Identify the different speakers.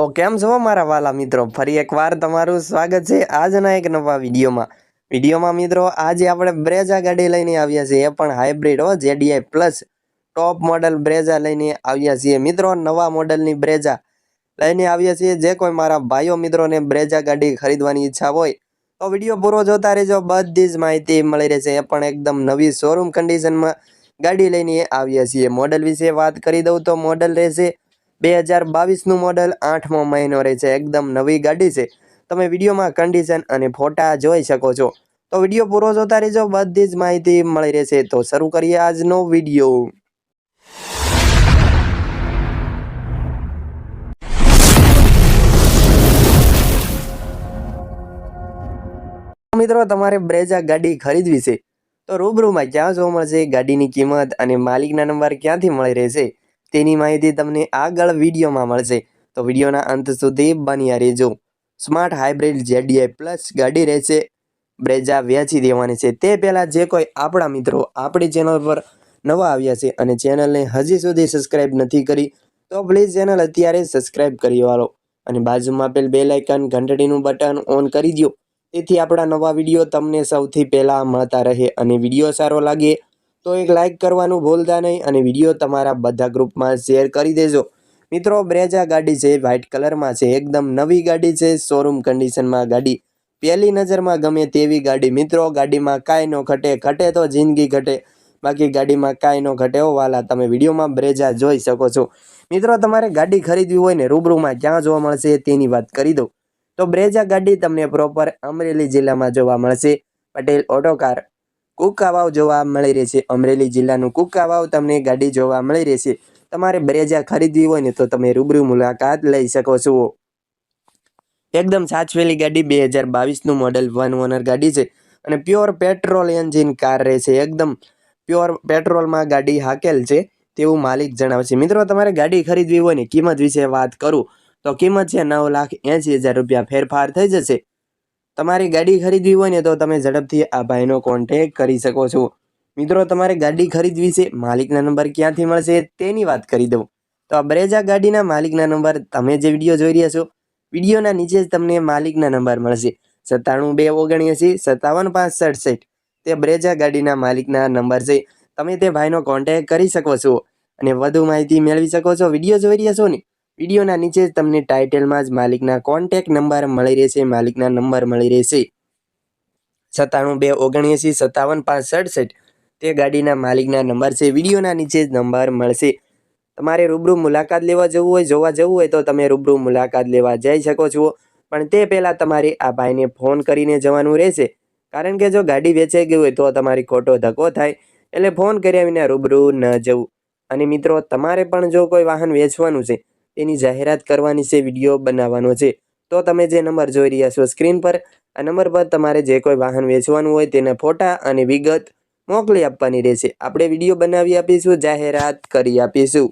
Speaker 1: તો કેમ છો મારા વાલા મિત્રો? ફરી એકવાર તમારું સ્વાગત છે આજના એક નવા વિડીયોમાં. વિડીયોમાં મિત્રો, આજે આપણે બ્રેઝા ગાડી લઈને આવ્યા છીએ. એ પણ હાઇબ્રિડ હો JDI plus top model Brezza લઈને આવ્યા છીએ. મિત્રો, નવા મોડલની બ્રેઝા લઈને આવ્યા છીએ. જે કોઈ મારા ભાઈઓ મિત્રોને બ્રેઝા ગાડી ખરીદવાની ઈચ્છા હોય, તો વીડિયો પૂરો જોતા રહેજો. બધી જ માહિતી મળી રહેશે. એ પણ એકદમ નવી શોરૂમ કન્ડિશનમાં ગાડી લઈને આવ્યા છીએ. મોડલ વિશે વાત કરી દઉં તો મોડલ રહેશે બે હજાર બાવીસનું મોડલ આઠમો મહિનો રહે છે. એકદમ નવી ગાડી છે. તમે વિડીયોમાં કન્ડિશન અને ફોટા જોઈ શકો છો. તો વીડિયો પૂરો જોતા રહેજો. બધી જ માહિતી મળી રહેશે. તો શરૂ કરીએ આજનો વીડિયો. મિત્રો, તમારે બ્રેઝા ગાડી ખરીદવી છે. તો રૂબરૂમાં ક્યાં જોવા મળશે? ગાડીની કિંમત અને માલિકના નંબર ક્યાંથી મળી રહેશે? તેની માહિતી તમને આગળ વિડીયોમાં મળશે. તો વિડીયોના અંત સુધી બન્યા રહેજો. સ્માર્ટ હાઇબ્રિડ જેડીઆઈ પ્લસ ગાડી રહેશે. બ્રેજા વેચી દેવાની છે. તે પહેલાં જે કોઈ આપણા મિત્રો આપણી ચેનલ પર નવા આવ્યા છે અને ચેનલને હજી સુધી સબસ્ક્રાઇબ નથી કરી, તો પ્લીઝ ચેનલ અત્યારે સબસ્ક્રાઇબ કરી વાળો અને બાજુમાં આપેલ બે લાઇકન ઘંટડીનું બટન ઓન કરી દો તેથી આપણા નવા વીડિયો તમને સૌથી પહેલાં મળતા રહે અને વીડિયો સારો લાગે તો એક લાઇક કરવાનું ભૂલતા નહીં અને વીડિયો તમારા બધા ગ્રુપમાં શેર કરી દેજો. મિત્રો, બ્રેજા ગાડી છે વ્હાઇટ કલરમાં છે, એકદમ નવી ગાડી છે શોરૂમ કન્ડિશનમાં ગાડી. પહેલી નજરમાં ગમે તેવી ગાડી. મિત્રો, ગાડીમાં કાંઈ ન ઘટે ઘટે તો જિંદગી ઘટે. બાકી ગાડીમાં કાંઈ ન ઘટે વાલા, તમે વિડીયોમાં બ્રેજા જોઈ શકો છો. મિત્રો, તમારે ગાડી ખરીદવી હોય ને રૂબરૂમાં ક્યાં જોવા મળશે તેની વાત કરી દઉં. તો બ્રેજા ગાડી તમને પ્રોપર અમરેલી જિલ્લામાં જોવા મળશે. પટેલ ઓટોકાર કુકાવાવ જોવા મળી રહેશે અમરેલી જિલ્લાનું કુકાવાવ તમને ગાડી જોવા મળી રહેશે તમારે બ્રેજા ખરીદવી હોય ને તો તમે રૂબરૂ મુલાકાત લઈ શકો છો. એકદમ સાચવેલી ગાડી બે હજાર બાવીસનું મોડલ વન ઓનર ગાડી છે અને પ્યોર પેટ્રોલ એન્જિન કાર રહેશે એકદમ પ્યોર પેટ્રોલમાં ગાડી હાકેલ છે તેવું માલિક જણાવશે મિત્રો, તમારે ગાડી ખરીદવી હોય ને કિંમત વિશે વાત કરું તો કિંમત છે નવ લાખ એંસી હજાર રૂપિયા. ફેરફાર થઈ જશે. તમારી ગાડી ખરીદવી હોય ને તો તમે ઝડપથી આ ભાઈનો કોન્ટેક કરી શકો છો. મિત્રો, તમારે ગાડી ખરીદવી છે, માલિકના નંબર ક્યાંથી મળશે તેની વાત કરી દઉં. તો આ બ્રેજા ગાડીના માલિકના નંબર તમે જે વીડિયો જોઈ રહ્યા છો, વિડીયોના નીચે જ તમને માલિકના નંબર મળશે. સત્તાણું બે ઓગણએંસી, સત્તાવન પાંચ સડસઠ તે બ્રેજા ગાડીના માલિકના નંબર છે. તમે તે ભાઈનો કોન્ટેક કરી શકો છો અને વધુ માહિતી મેળવી શકો છો. વીડિયો જોઈ રહ્યા છો ને? વિડીયોના નીચે તમને ટાઇટલમાં જ માલિકના કોન્ટેક નંબર મળી રહેશે, માલિકના નંબર મળી રહેશે. સત્તાણું બે ઓગણએંસી સત્તાવન પાંચ સડસઠ તે ગાડીના માલિકના નંબર છે, વિડીયોના નીચે જ નંબર મળશે. તમારે રૂબરૂ મુલાકાત લેવા જવું હોય, જોવા જવું હોય તો તમે રૂબરૂ મુલાકાત લેવા જઈ શકો છો. પણ તે પહેલાં તમારે આ ભાઈને ફોન કરીને જવાનું રહેશે. કારણ કે જો ગાડી વેચાઈ ગઈ હોય તો તમારી ખોટો ધક્કો થાય. એટલે ફોન કર્યા વિના રૂબરૂ ન જવું. અને મિત્રો, તમારે પણ જો કોઈ વાહન વેચવાનું છે તેની જાહેરાત કરવાની છે, વીડિયો બનાવવાનો છે. તો તમે જે નંબર જોઈ રહ્યા છો સ્ક્રીન પર, આ નંબર પર તમારે જે કોઈ વાહન વેચવાનું હોય તેના ફોટા અને વિગત મોકલી આપવાની રહેશે. આપણે વીડિયો બનાવી આપીશું, જાહેરાત કરી આપીશું.